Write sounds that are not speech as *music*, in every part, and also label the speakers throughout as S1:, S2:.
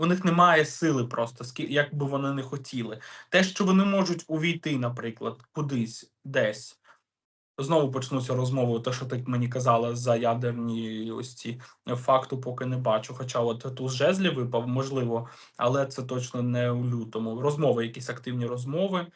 S1: у них немає сили просто, як би вони не хотіли. Те, що вони можуть увійти, наприклад, кудись, десь. Знову почнуться розмови, те, що ти мені казала за ядерні ось ці факту, поки не бачу. Хоча от тут жезлі випав, можливо, але це точно не у лютому. Розмови, якісь активні розмови.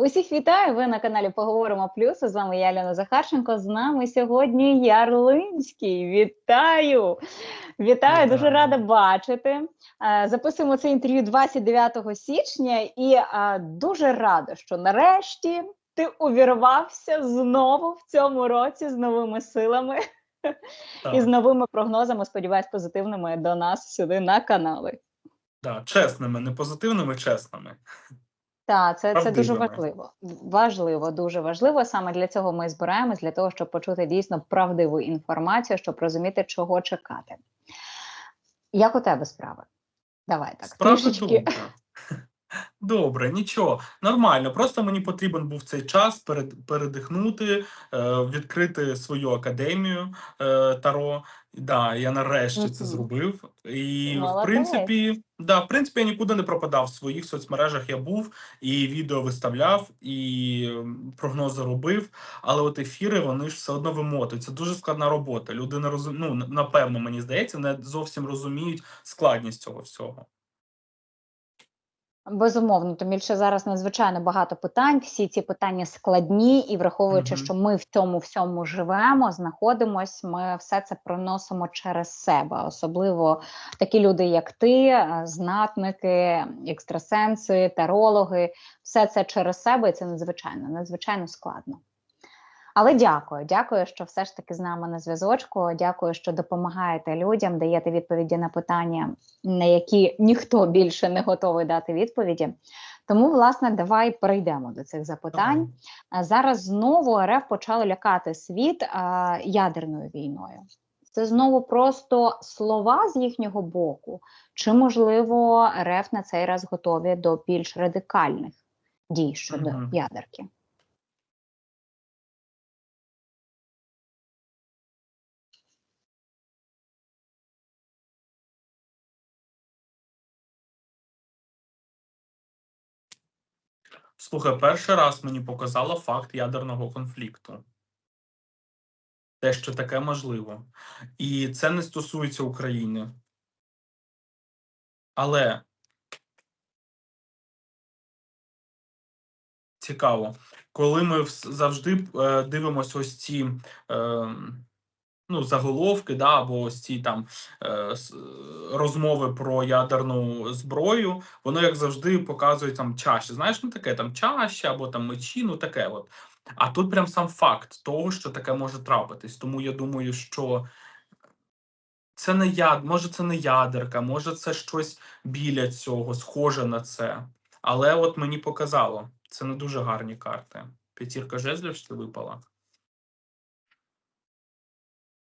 S2: Усіх вітаю! Ви на каналі Поговоримо Плюс. З вами я Альона Захарченко. З нами сьогодні Ярлинський. Вітаю! Вітаю, дуже рада бачити. Е, Записуємо це інтерв'ю 29 січня, і е, дуже рада, що нарешті ти увірвався знову в цьому році з новими силами
S1: так, *laughs*
S2: і з новими прогнозами. Сподіваюсь, позитивними до нас сюди на канали.
S1: так, чесними, не позитивними, чесними.
S2: Так, це, це дуже важливо. Важливо, дуже важливо. Саме для цього ми збираємось, для того, щоб почути дійсно правдиву інформацію, щоб розуміти, чого чекати. Як у тебе справи? Давай так.
S1: Справді
S2: трішечки.
S1: добре. Добре, нічого, нормально. Просто мені потрібен був цей час перед, передихнути, е, відкрити свою академію е, Таро. Да, я нарешті це зробив. І в принципі, да, в принципі, я нікуди не пропадав. В своїх соцмережах я був і відео виставляв, і прогнози робив. Але от ефіри вони ж все одно вимотують. Це дуже складна робота. Люди не розум... ну, напевно, мені здається, не зовсім розуміють складність цього всього.
S2: Безумовно, тому більше зараз надзвичайно багато питань. Всі ці питання складні, і враховуючи,
S1: Мгм.
S2: що ми в цьому всьому живемо, знаходимось, ми все це проносимо через себе. Особливо такі люди, як ти, е, знатники, екстрасенси, тарологи, все це через себе, і це надзвичайно, надзвичайно складно. Але дякую, дякую, що все ж таки з нами на зв'язочку. Дякую, що допомагаєте людям, даєте відповіді на питання, на які ніхто більше не готовий дати відповіді. Тому, власне, давай перейдемо до цих запитань. А Зараз знову РФ почали лякати світ а, ядерною війною. Це знову просто слова з їхнього боку, чи можливо РФ на цей раз готові до більш радикальних дій щодо
S1: Мгм.
S2: ядерки?
S1: Слухай, перший раз мені показало факт ядерного конфлікту. Те, що таке можливо. І це не стосується України. Але цікаво, коли ми завжди е, дивимося ось ці е, ну, заголовки, да, або ось ці там е, розмови про ядерну зброю, воно як завжди показує там чаші. Знаєш, ну таке там чаші або там мечі, ну таке от. А тут прям сам факт того, що таке може трапитись. Тому я думаю, що це не яд, може, це не ядерка, може, це щось біля цього, схоже на це. Але от мені показало, це не дуже гарні карти. П'ятірка жезлів що випала.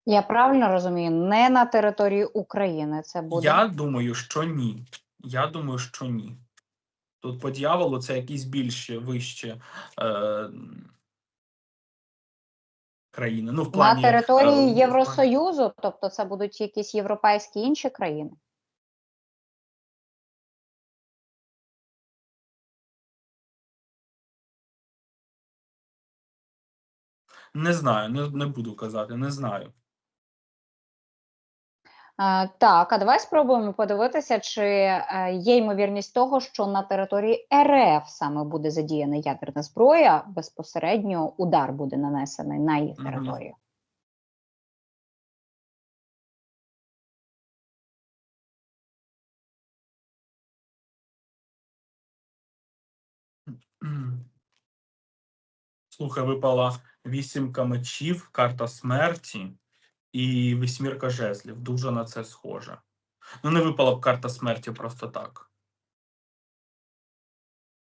S2: Я правильно розумію, не на території України це буде.
S1: Я думаю, що ні. Я думаю, що ні. Тут по дьяволу це якісь більші, вищі е, країни. Ну, в плані,
S2: на території
S1: е,
S2: Євросоюзу, тобто це будуть якісь європейські інші країни.
S1: Не знаю, не, не буду казати, не знаю.
S2: Так, а давай спробуємо подивитися, чи е, є ймовірність того, що на території РФ саме буде задіяна ядерна зброя, безпосередньо удар буде нанесений на їх територію.
S1: Слухай, випала вісімка мечів, карта смерті і вісьмірка жезлів. Дуже на це схоже. Ну, не випала б карта смерті просто так.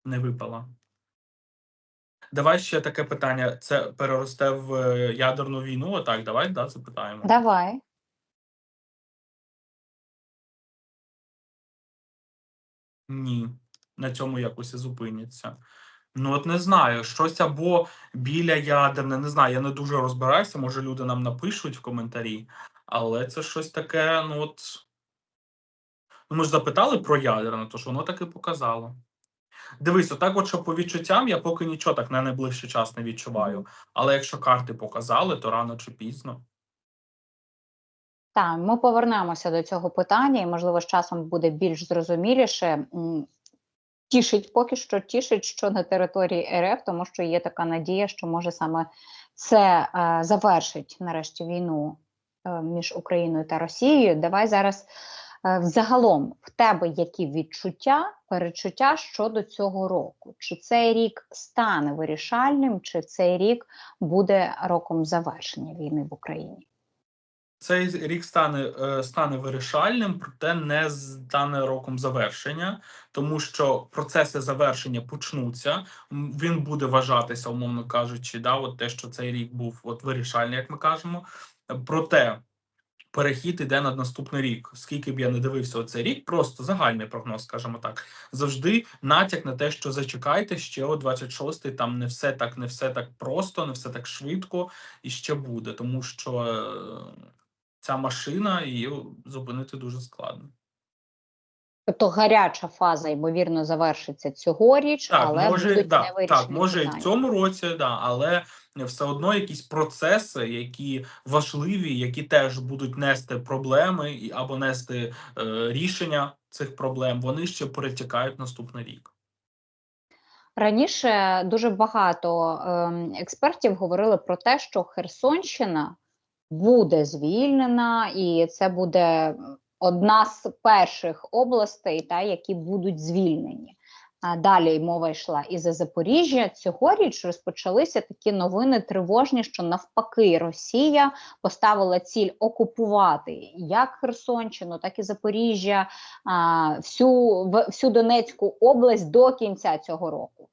S1: Не випала. Давай ще таке питання. Це переросте в е, ядерну війну? Отак, давай да, запитаємо.
S2: Давай.
S1: Ні. На цьому якось і зупиняться. Ну, от не знаю, щось або біля ядерне, не знаю, я не дуже розбираюся, може люди нам напишуть в коментарі, але це щось таке, ну от. Ну, ми ж запитали про ядерне, то ж воно так і показало. Дивись, отак, от що по відчуттям, я поки нічого так на найближчий час не відчуваю. Але якщо карти показали, то рано чи пізно.
S2: Так, ми повернемося до цього питання, і можливо з часом буде більш зрозуміліше. Тішить поки що тішить, що на території РФ, тому що є така надія, що може саме це е, завершить нарешті війну е, між Україною та Росією. Давай зараз е, взагалом в тебе які відчуття, перечуття щодо цього року? Чи цей рік стане вирішальним, чи цей рік буде роком завершення війни в Україні?
S1: Цей рік стане, е, стане вирішальним, проте не стане роком завершення, тому що процеси завершення почнуться. Він буде вважатися, умовно кажучи, да, от те, що цей рік був от вирішальний, як ми кажемо. Проте перехід іде на наступний рік. Скільки б я не дивився цей рік, просто загальний прогноз, скажімо так. Завжди натяк на те, що зачекайте ще о 26-й, там не все так, не все так просто, не все так швидко і ще буде, тому що е, ця машина її зупинити дуже складно.
S2: Тобто гаряча фаза, ймовірно, завершиться цьогоріч,
S1: Так,
S2: але
S1: може,
S2: будуть
S1: да,
S2: невирішені
S1: так, може і в цьому році, да, але все одно якісь процеси, які важливі, які теж будуть нести проблеми або нести е, рішення цих проблем, вони ще перетікають наступний рік.
S2: Раніше дуже багато ем, експертів говорили про те, що Херсонщина буде звільнена, і це буде одна з перших областей, та, які будуть звільнені. Далі мова йшла і за Запоріжжя. Цьогоріч розпочалися такі новини тривожні, що навпаки Росія поставила ціль окупувати як Херсонщину, так і Запоріжжя, всю, всю Донецьку область до кінця цього року.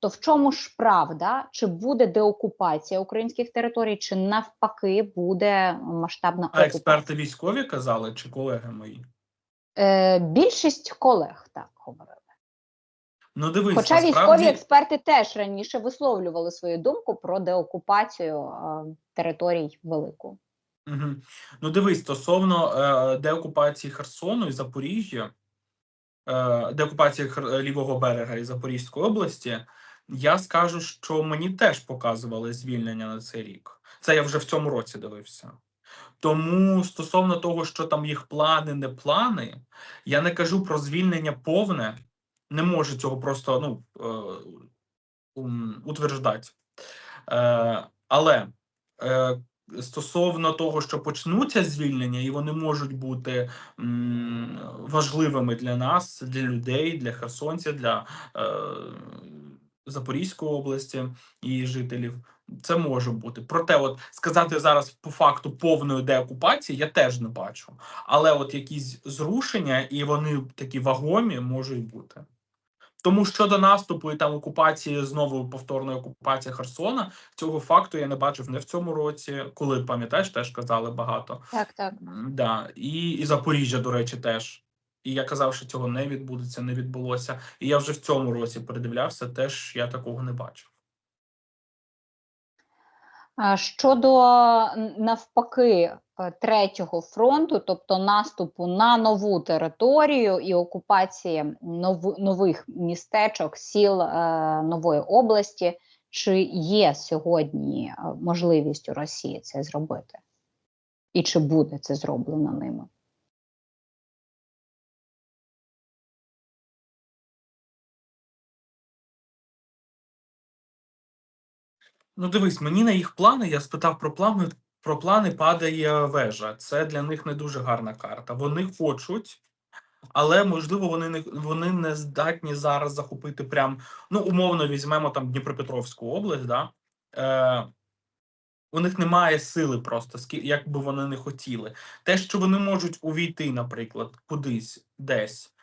S2: То в чому ж правда? Чи буде деокупація українських територій, чи навпаки буде масштабна
S1: А
S2: окупація?
S1: експерти військові казали чи колеги мої?
S2: Е, більшість колег так говорили.
S1: Ну дивись,
S2: Хоча військові експерти теж раніше висловлювали свою думку про деокупацію е, територій велику.
S1: Угу. Ну, дивись, стосовно е, деокупації Херсону і Запоріжжя, е, деокупації Хер- лівого берега і Запорізької області, я скажу, що мені теж показували звільнення на цей рік. Це я вже в цьому році дивився. Тому стосовно того, що там їх плани, не плани, я не кажу про звільнення повне, не можу цього просто ну, е, утверждати. Е, але е, стосовно того, що почнуться звільнення, і вони можуть бути важливими для нас, для людей, для херсонців, для Запорізької області і жителів. Це може бути. Проте, от сказати зараз по факту повної деокупації я теж не бачу. Але от якісь зрушення, і вони такі вагомі можуть бути. Тому щодо наступу і там окупації знову повторної окупації Херсона, цього факту я не бачив не в цьому році, коли пам'ятаєш, теж казали багато.
S2: Так, так.
S1: Да. І, і Запоріжжя, до речі, теж. І я казав, що цього не відбудеться, не відбулося. І я вже в цьому році передивлявся, теж я такого не бачив.
S2: Щодо навпаки е, третього фронту, тобто наступу на нову територію і окупації нов, нових містечок, сіл е, нової області, чи є сьогодні е, можливість у Росії це зробити? І чи буде це зроблено ними?
S1: Ну, дивись, мені на їх плани, я спитав про плани. Про плани падає вежа. Це для них не дуже гарна карта. Вони хочуть, але можливо вони не вони не здатні зараз захопити прям. Ну, умовно візьмемо там Дніпропетровську область. Да? Е, у них немає сили просто, як би вони не хотіли. Те, що вони можуть увійти, наприклад, кудись десь.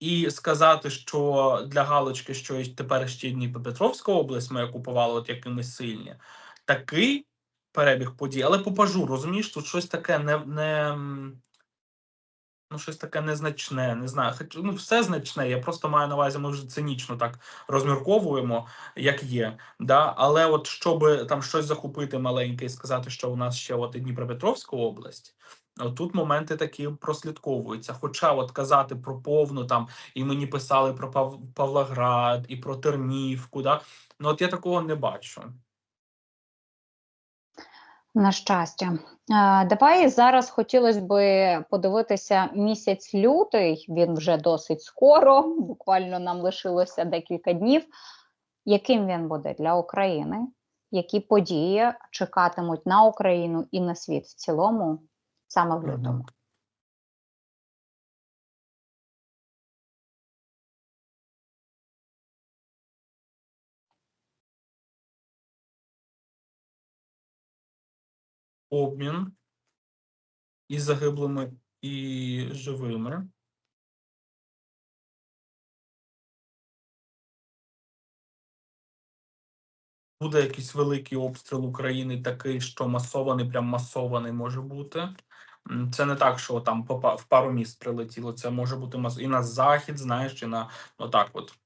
S1: І сказати, що для галочки, що тепер ще Дніпропетровська область ми окупували от якимись сильні, такий перебіг подій, але по пажу, розумієш, тут щось таке не, не ну, щось таке незначне, не знаю. Хоч ну, все значне. Я просто маю на увазі, ми вже цинічно так розмірковуємо, як є. Да? Але от щоб там щось захопити маленьке і сказати, що у нас ще от Дніпропетровська область. Тут моменти такі прослідковуються. Хоча от казати про повну там, і мені писали про Пав... Павлоград і про Тернівку, да? ну от я такого не бачу.
S2: На щастя, давай зараз хотілося би подивитися місяць лютий. Він вже досить скоро, буквально нам лишилося декілька днів. Яким він буде для України? Які події чекатимуть на Україну і на світ в цілому саме в лютому?
S1: Обмін і загиблими, і живими. Буде якийсь великий обстріл України, такий, що масований, прям масований може бути. Це не так, що там в пару міст прилетіло. Це може бути і на захід, знаєш, і на отак от.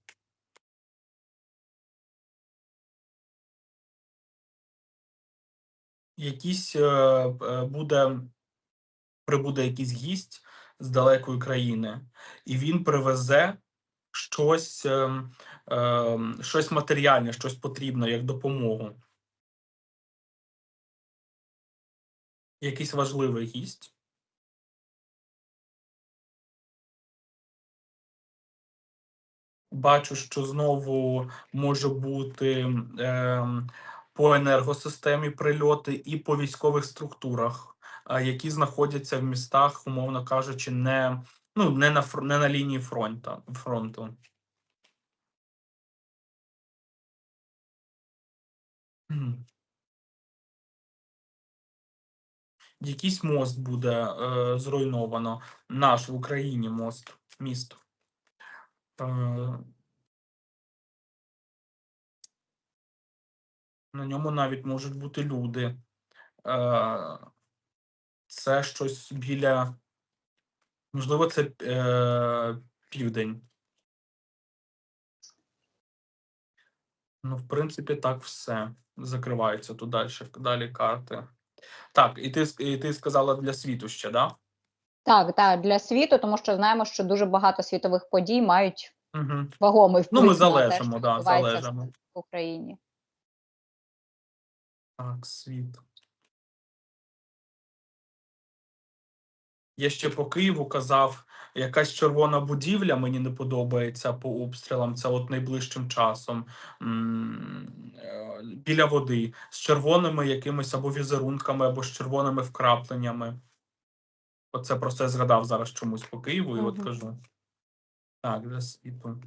S1: Якийсь е, е, буде прибуде якийсь гість з далекої країни, і він привезе щось, е, е, щось матеріальне, щось потрібне як допомогу. Якийсь важливий гість. Бачу, що знову може бути е, по енергосистемі прильоти і по військових структурах, а, які знаходяться в містах, умовно кажучи, не, ну, не, на, не на лінії фронту. фронту. Якийсь мост буде е, зруйновано. Наш в Україні мост, міст. Е, на ньому навіть можуть бути люди. Е, це щось біля. Можливо, це е, південь. Ну, в принципі, так все. Закриваються тут далі, далі карти. Так, і ти, і ти сказала для світу ще, да?
S2: Так, так, для світу, тому що знаємо, що дуже багато світових подій мають
S1: Угу.
S2: вагомий вплив
S1: Ну, ми
S2: те,
S1: залежимо,
S2: що
S1: да, залежимо.
S2: в Україні.
S1: Так, світ. Я ще по Києву казав, якась червона будівля мені не подобається по обстрілам. Це от найближчим часом е, біля води з червоними якимись або візерунками, або з червоними вкрапленнями. Оце просто я згадав зараз чомусь по Києву і от
S2: Мгм.
S1: кажу. Так, для світу.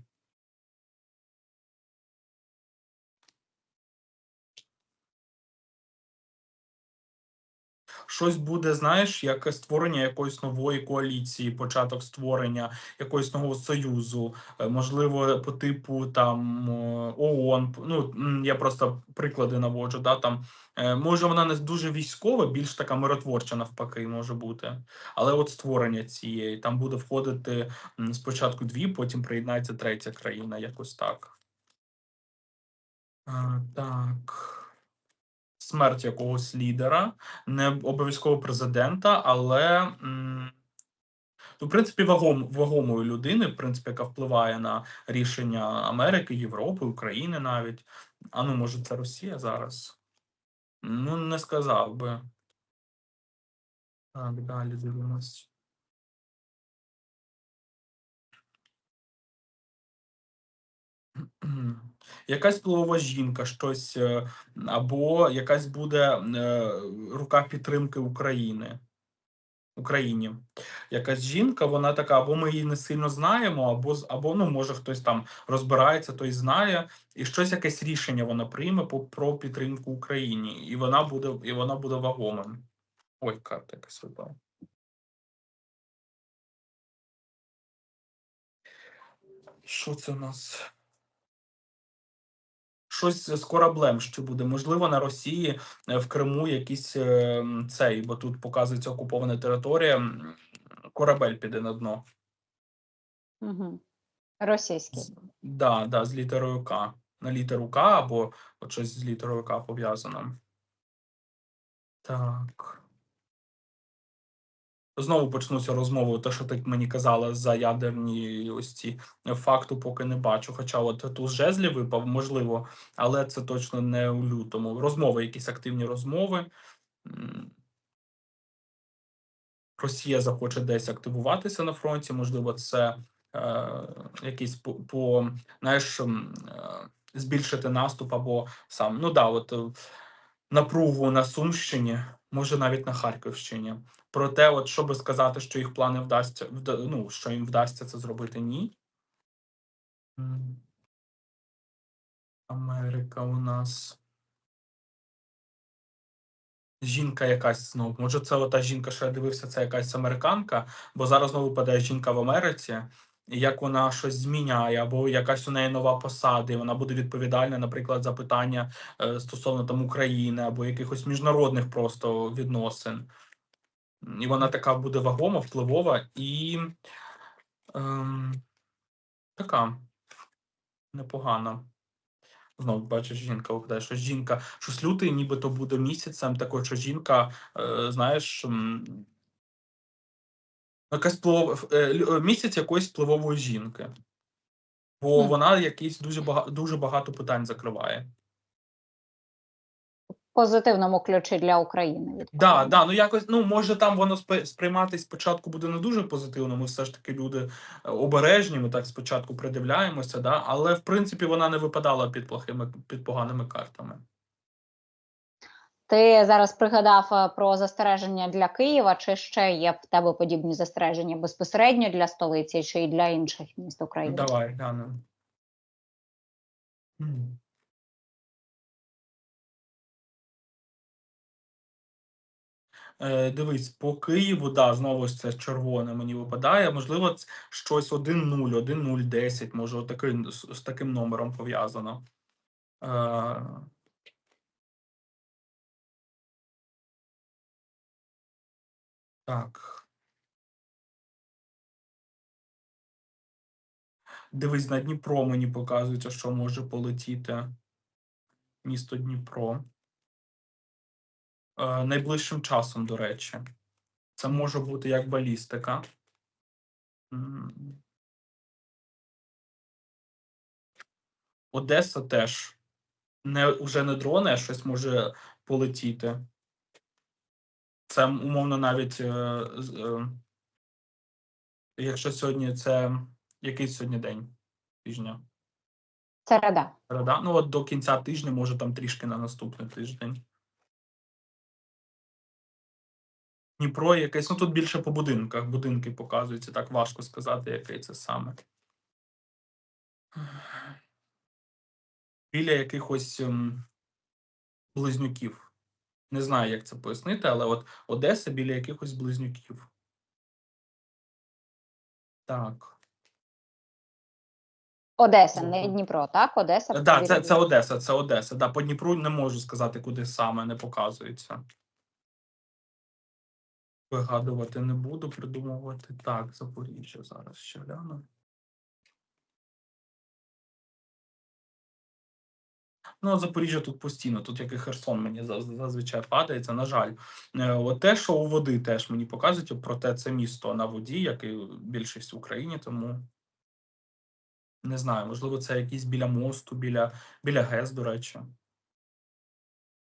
S1: Щось буде, знаєш, як створення якоїсь нової коаліції, початок створення якогось нового союзу, е, можливо, по типу там ООН. Ну я просто приклади наводжу. Да, там е, може вона не дуже військова, більш така миротворча, навпаки, може бути. Але от створення цієї там буде входити спочатку дві, потім приєднається третя країна, якось так. А, так. Смерть якогось лідера, не обов'язково президента, але в принципі вагом, вагомої людини, в принципі, яка впливає на рішення Америки, Європи, України навіть. А ну, може, це Росія зараз? Ну, не сказав би. Так, далі дивимось. Якась впливова жінка, щось е, або якась буде е, рука підтримки України. Україні. Якась жінка, вона така, або ми її не сильно знаємо, або або ну може хтось там розбирається, той знає, і щось якесь рішення вона прийме по про підтримку Україні, і вона буде, і вона буде вагомим. Ой, карта якась випала. Що це у нас? Щось з кораблем ще буде. Можливо, на Росії е, в Криму якийсь е, цей, бо тут показується окупована територія. корабель піде на дно.
S2: Угу. Російський.
S1: З- Да, да, з літерою К. На літеру К або от щось з літерою К пов'язано. Так. Знову почнуться розмови, те, що ти мені казала за ядерні ось ці факту, поки не бачу. Хоча от тут жезлі випав, можливо, але це точно не у лютому. Розмови, якісь активні розмови. Росія захоче десь активуватися на фронті. Можливо, це е, якийсь по, по знаєш, е, збільшити наступ або сам. Ну да, от напругу на Сумщині, може навіть на Харківщині. Проте, от щоб сказати, що їх плани вдасться, вда- ну, що їм вдасться це зробити, ні. Америка у нас. Жінка якась знову. Може, це ота жінка, що я дивився, це якась американка, бо зараз знову падає жінка в Америці, і як вона щось зміняє, або якась у неї нова посада, і вона буде відповідальна, наприклад, за питання е, стосовно там України або якихось міжнародних просто відносин. І вона така буде вагома, впливова і ем, така непогана. Знову бачиш, жінка виглядає, що жінка, щось лютий, нібито буде місяцем, такою, що жінка, е, знаєш, якась вплив, е, е, місяць якоїсь впливової жінки. Бо
S2: Мгм.
S1: вона якісь дуже багато дуже багато питань закриває.
S2: Позитивному ключі для України.
S1: Да,
S2: відповідно.
S1: да, ну якось, ну може там воно сприйматись спочатку буде не дуже позитивно. Ми все ж таки люди е, обережні. Ми так спочатку придивляємося, да, але в принципі вона не випадала під плохими під поганими картами.
S2: Ти зараз пригадав е, про застереження для Києва, чи ще є в тебе подібні застереження безпосередньо для столиці, чи й для інших міст України?
S1: Давай глянемо. Дивись, по Києву, да, знову ж це червоне мені випадає. Можливо, щось 1-0, 1-0, 10, може, отакий, з, з таким номером пов'язано. Е, так. Дивись, на Дніпро мені показується, що може полетіти. Місто Дніпро. Е, найближчим часом, до речі. Це може бути як балістика. Одеса теж. Не, вже не дрони, а щось може полетіти. Це умовно навіть. Е, е, якщо сьогодні це який сьогодні день тижня?
S2: Середа.
S1: Середа? Ну, от до кінця тижня, може там трішки на наступний тиждень. Дніпро якесь, ну тут більше по будинках. Будинки показуються, так важко сказати, який це саме. Біля якихось ем, близнюків. Не знаю, як це пояснити, але от Одеса біля якихось близнюків. Так.
S2: Одеса, не Дніпро, так? Одеса.
S1: Так, да, це, це Одеса, це Одеса. Да, по Дніпру не можу сказати, куди саме не показується. Вигадувати не буду, придумувати. Так, Запоріжжя зараз ще гляну. Ну, Запоріжжя тут постійно, тут як і Херсон мені зазвичай падається. На жаль, Е, от те, що у води теж мені показують, проте це місто на воді, як і більшість в Україні, тому не знаю, можливо, це якийсь біля мосту, біля, біля ГЕС, до речі.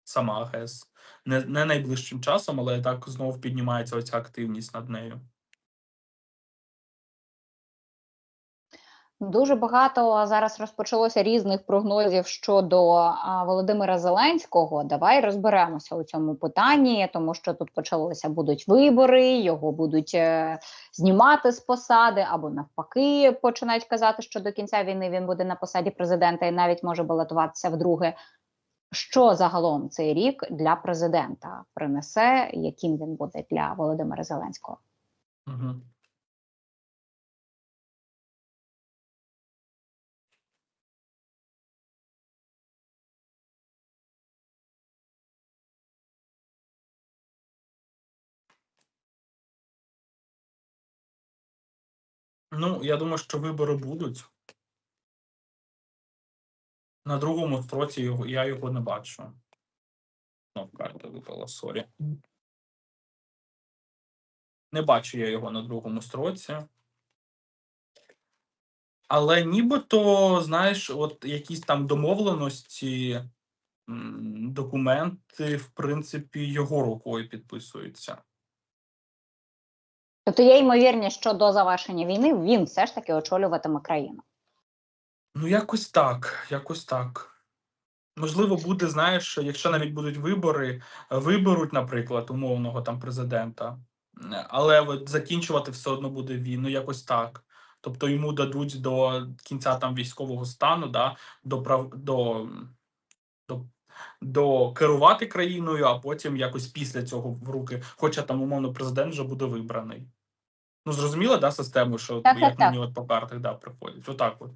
S1: Сама ГЕС. Не, не найближчим часом, але так знову піднімається оця активність над нею.
S2: Дуже багато зараз розпочалося різних прогнозів щодо Володимира Зеленського. Давай розберемося у цьому питанні, тому що тут почалися будуть вибори, його будуть е, знімати з посади, або навпаки, починають казати, що до кінця війни він буде на посаді президента і навіть може балотуватися вдруге. Що загалом цей рік для президента принесе, яким він буде для Володимира Зеленського?
S1: Угу. Ну, я думаю, що вибори будуть. На другому строці його, я його не бачу. Ну, карта випала, сорі. Не бачу я його на другому строці. Але нібито, знаєш, от якісь там домовленості, документи, в принципі, його рукою підписуються.
S2: Тобто є ймовірність, що до завершення війни він все ж таки очолюватиме країну.
S1: Ну, якось так, якось так. Можливо, буде, знаєш, якщо навіть будуть вибори, е, виберуть, наприклад, умовного там президента, е, але от закінчувати все одно буде він, ну якось так. Тобто йому дадуть до кінця там військового стану, да, до прав до, до, до керувати країною, а потім якось після цього в руки, хоча там умовно президент вже буде вибраний. Ну, зрозуміло, да, систему, що
S2: Так,
S1: як
S2: так,
S1: мені от по картах да, приходять. Отак от.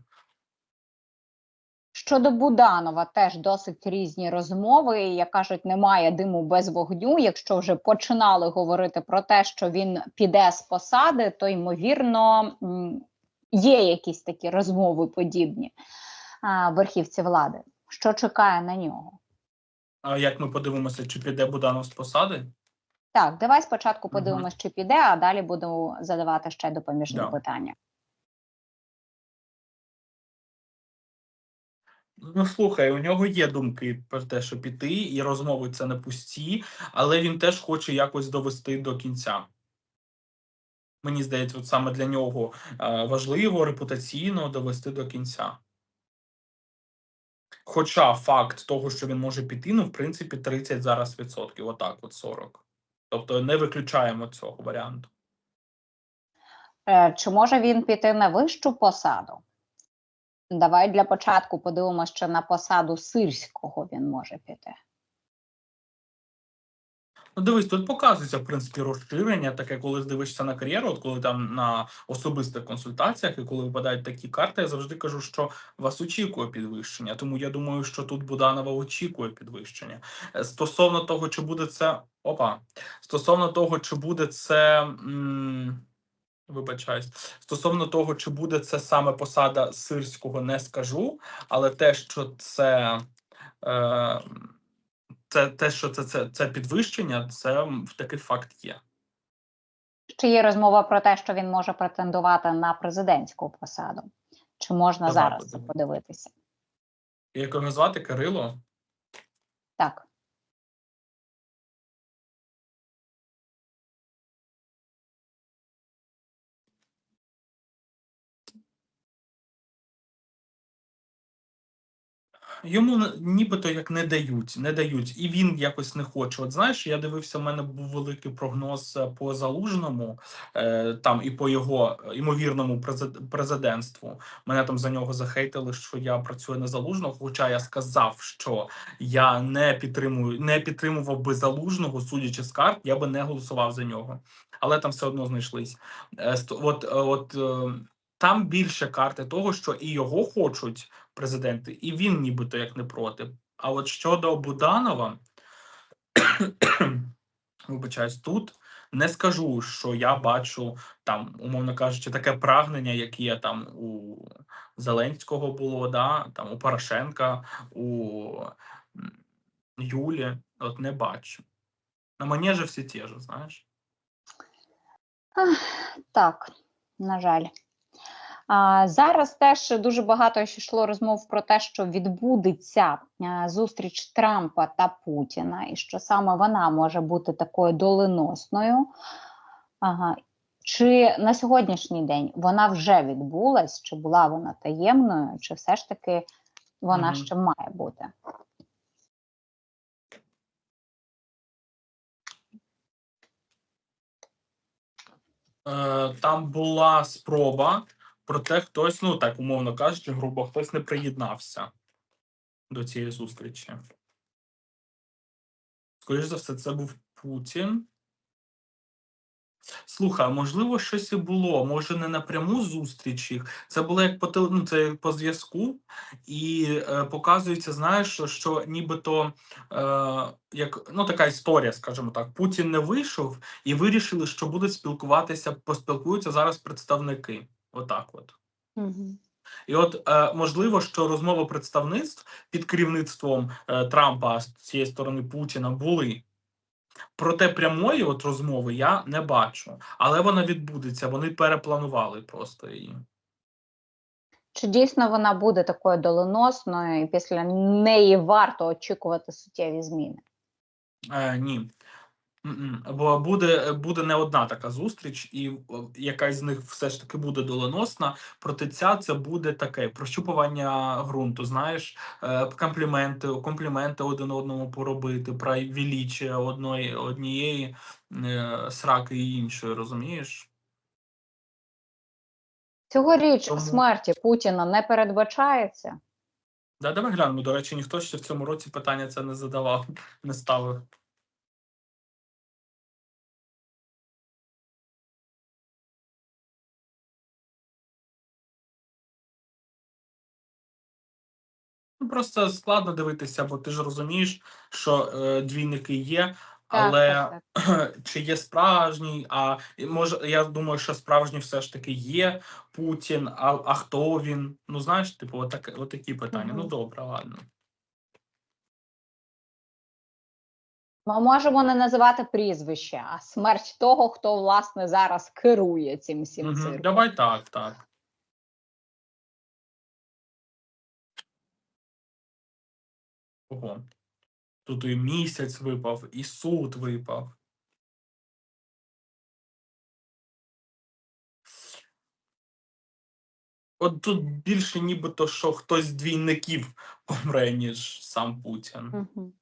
S2: Щодо Буданова, теж досить різні розмови. Як кажуть, немає диму без вогню. Якщо вже починали говорити про те, що він піде з посади, то ймовірно є якісь такі розмови подібні верхівці влади. Що чекає на нього?
S1: А як ми подивимося, чи піде Буданов з посади?
S2: Так, давай спочатку подивимось, чи піде, а далі буду задавати ще допоміжні
S1: Да.
S2: питання.
S1: Ну, слухай, у нього є думки про те, що піти, і розмови це не пусті, але він теж хоче якось довести до кінця. Мені здається, от саме для нього важливо репутаційно довести до кінця. Хоча факт того, що він може піти, ну, в принципі, 30 зараз відсотків, отак, от 40. Тобто не виключаємо цього варіанту.
S2: Е, Чи може він піти на вищу посаду? Давай для початку подивимося, що на посаду сирського він може піти.
S1: Ну, дивись, тут показується, в принципі, розширення, таке, коли дивишся на кар'єру, от коли там на особистих консультаціях і коли випадають такі карти, я завжди кажу, що вас очікує підвищення. Тому я думаю, що тут Буданова очікує підвищення. Е, Стосовно того, чи буде це. Опа. Стосовно того, чи буде це. М... Вибачаюсь, стосовно того, чи буде це саме посада сирського, не скажу, але те, що це. Е це те, що це, це, це підвищення, це такий факт є.
S2: Чи є розмова про те, що він може претендувати на президентську посаду? Чи можна
S1: Давай
S2: зараз це подивитися?
S1: Як його звати Кирило?
S2: Так.
S1: Йому нібито як не дають, не дають, і він якось не хоче. От знаєш, я дивився, в мене був великий прогноз е, по залужному, е, там і по його е, ймовірному президентству. Мене там за нього захейтили, що я працюю на залужного. Хоча я сказав, що я не підтримую, не підтримував би залужного, судячи з карт, я би не голосував за нього. Але там все одно знайшлись. Е, От, е, от там більше карти того, що і його хочуть президенти, і він нібито як не проти. А от щодо Буданова, *coughs* вибачаюсь, тут не скажу, що я бачу там, умовно кажучи, таке прагнення, яке там у Зеленського було, да, там у Порошенка, у Юлі. От не бачу. На мені же всі ті ж, знаєш.
S2: Так, на жаль. А, зараз теж дуже багато ще йшло розмов про те, що відбудеться зустріч Трампа та Путіна, і що саме вона може бути такою доленосною. Ага. Чи на сьогоднішній день вона вже відбулась, чи була вона таємною, чи все ж таки вона
S1: Мгм.
S2: ще має бути?
S1: Е, там була спроба, проте хтось, ну так умовно кажучи, грубо хтось не приєднався до цієї зустрічі. Скоріше за все, це був Путін. Слухай, можливо, щось і було. Може, не напряму зустріч їх. Це було як по теле... ну, це як по зв'язку, і е, показується, знаєш, що, що нібито е, як ну така історія, скажімо так, Путін не вийшов і вирішили, що будуть спілкуватися, поспілкуються зараз представники. Отак от.
S2: Мгм.
S1: І от е, можливо, що розмови представництв під керівництвом е, Трампа з цієї сторони Путіна були. Проте прямої от розмови я не бачу, але вона відбудеться. Вони перепланували просто її.
S2: Чи дійсно вона буде такою доленосною, і після неї варто очікувати суттєві зміни?
S1: Е, ні. Бо буде, буде не одна така зустріч, і якась з них все ж таки буде доленосна. Проте ця це буде таке прощупування ґрунту. Знаєш, е, компліменти, компліменти один одному поробити, про величие одної однієї е, сраки і іншої, розумієш?
S2: Цьогоріч
S1: Тому-
S2: смерті Путіна не передбачається.
S1: Да, давай глянемо. До речі, ніхто ще в цьому році питання це не задавав, не ставив. Просто складно дивитися, бо ти ж розумієш, що е, двійники є, але
S2: Так, так, *clears throat*
S1: чи є справжній? А може, я думаю, що справжній все ж таки є Путін. А, а хто він? Ну знаєш, типу, отак, отакі питання. Ну добре, ладно.
S2: Ми можемо не називати прізвище, а смерть того, хто власне зараз керує цим всім
S1: Мгм,
S2: цирком.
S1: Давай так, так. Ого. Тут і місяць випав, і суд випав. От тут більше нібито, що хтось з двійників помре, ніж сам Путін.
S2: Мгм.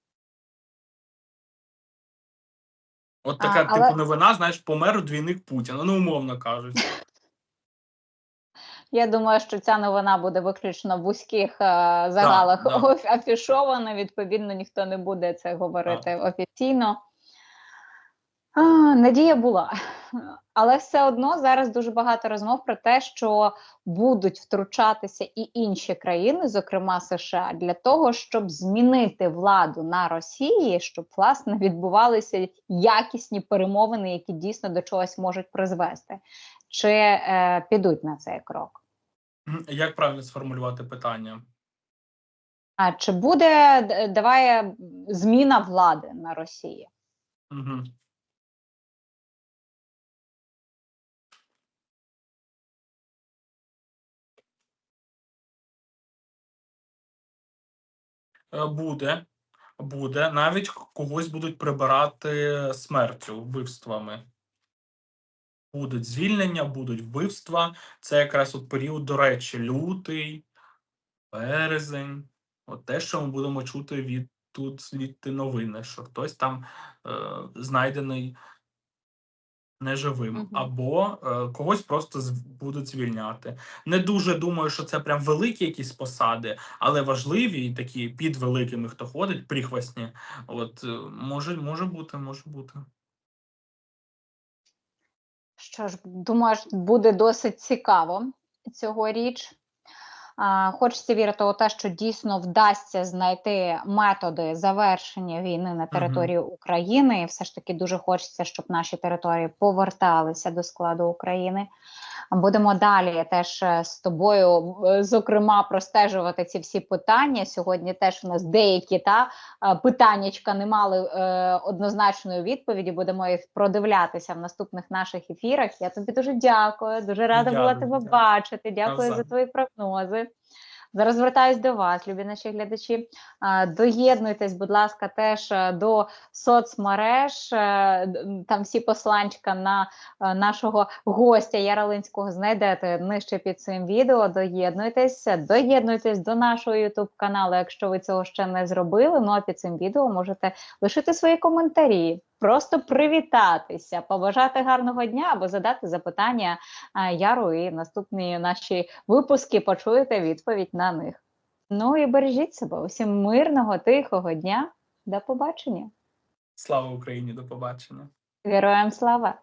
S1: От
S2: А,
S1: така,
S2: але-
S1: типу, новина, знаєш, помер двійник Путіна, ну, умовно кажучи.
S2: Я думаю, що ця новина буде виключно в вузьких е, загалах
S1: да.
S2: оф- *laughs* афішована. Відповідно, ніхто не буде це говорити офіційно. А, надія була. Але все одно зараз дуже багато розмов про те, що будуть втручатися і інші країни, зокрема США, для того, щоб змінити владу на Росії, щоб власне відбувалися якісні перемовини, які дійсно до чогось можуть призвести. Чи е, підуть на цей крок?
S1: Як правильно сформулювати питання?
S2: А чи буде давай е, зміна влади на Росії?
S1: Угу. Буде, буде. Навіть когось будуть прибирати смертю, вбивствами. Будуть звільнення, будуть вбивства. Це якраз от період, до речі, лютий, березень. От те, що ми будемо чути від тут звідти новини, що хтось там е, знайдений неживим,
S2: Мгм.
S1: або е, когось просто будуть звільняти. Не дуже думаю, що це прям великі якісь посади, але важливі і такі під великими, хто ходить, прихвасні. От е, може, може бути, може бути.
S2: Що ж, думаю, буде досить цікаво цьогоріч. Хочеться вірити у те, що дійсно вдасться знайти методи завершення війни на території України. І все ж таки дуже хочеться, щоб наші території поверталися до складу України. Будемо далі теж е, з тобою, е, зокрема, простежувати ці всі питання. Сьогодні теж у нас деякі та е, питаннячка не мали е, однозначної відповіді. Будемо їх продивлятися в наступних наших ефірах. Я тобі дуже дякую. Дуже рада була тебе
S1: дякую.
S2: бачити. Дякую за твої прогнози. Зараз звертаюсь до вас, любі наші глядачі. Доєднуйтесь, будь ласка, теж е, до соцмереж. е, Там всі посланчика на е, нашого гостя Яролинського знайдете нижче під цим відео. Доєднуйтесь, доєднуйтесь до нашого youtube каналу, якщо ви цього ще не зробили. Ну а під цим відео можете лишити свої коментарі, просто привітатися, побажати гарного дня або задати запитання е, Яру. І наступні наші випуски почуєте відповідь на них. Ну і бережіть себе. Усім мирного, тихого дня. До побачення.
S1: Слава Україні, до побачення.
S2: Героям слава!